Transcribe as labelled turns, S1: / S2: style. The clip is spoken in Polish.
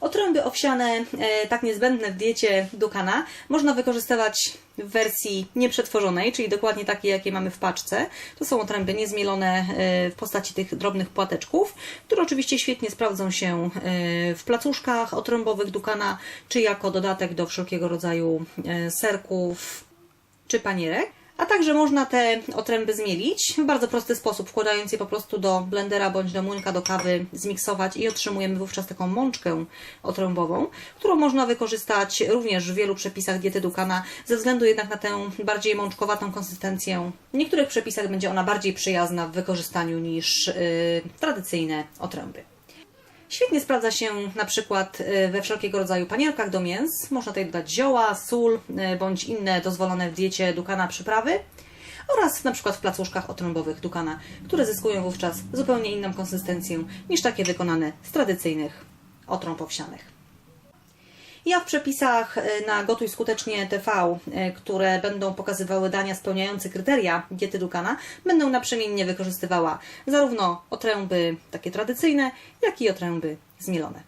S1: Otręby owsiane, e, tak niezbędne w diecie Dukana, można wykorzystywać w wersji nieprzetworzonej, czyli dokładnie takie, jakie mamy w paczce. To są otręby niezmielone e, w postaci tych drobnych płateczków, które oczywiście świetnie sprawdzą się e, w placuszkach otrębowych Dukana, czy jako dodatek do wszelkiego rodzaju serków czy panierek. A także można te otręby zmielić w bardzo prosty sposób, wkładając je po prostu do blendera bądź do młynka do kawy, zmiksować i otrzymujemy wówczas taką mączkę otrębową, którą można wykorzystać również w wielu przepisach diety Dukana, ze względu jednak na tę bardziej mączkowatą konsystencję. W niektórych przepisach będzie ona bardziej przyjazna w wykorzystaniu niż yy, tradycyjne otręby. Świetnie sprawdza się na przykład y, we wszelkiego rodzaju panierkach do mięs. Można tutaj dodać zioła, sól y, bądź inne dozwolone w diecie Dukana przyprawy oraz na przykład w placuszkach otrębowych Dukana, które zyskują wówczas zupełnie inną konsystencję niż takie wykonane z tradycyjnych otrąb owsianych. Ja w przepisach y, na Gotuj Skutecznie TV, y, które będą pokazywały dania spełniające kryteria diety Dukana, będę naprzemiennie wykorzystywała zarówno otręby takie tradycyjne, jak i otręby zmielone.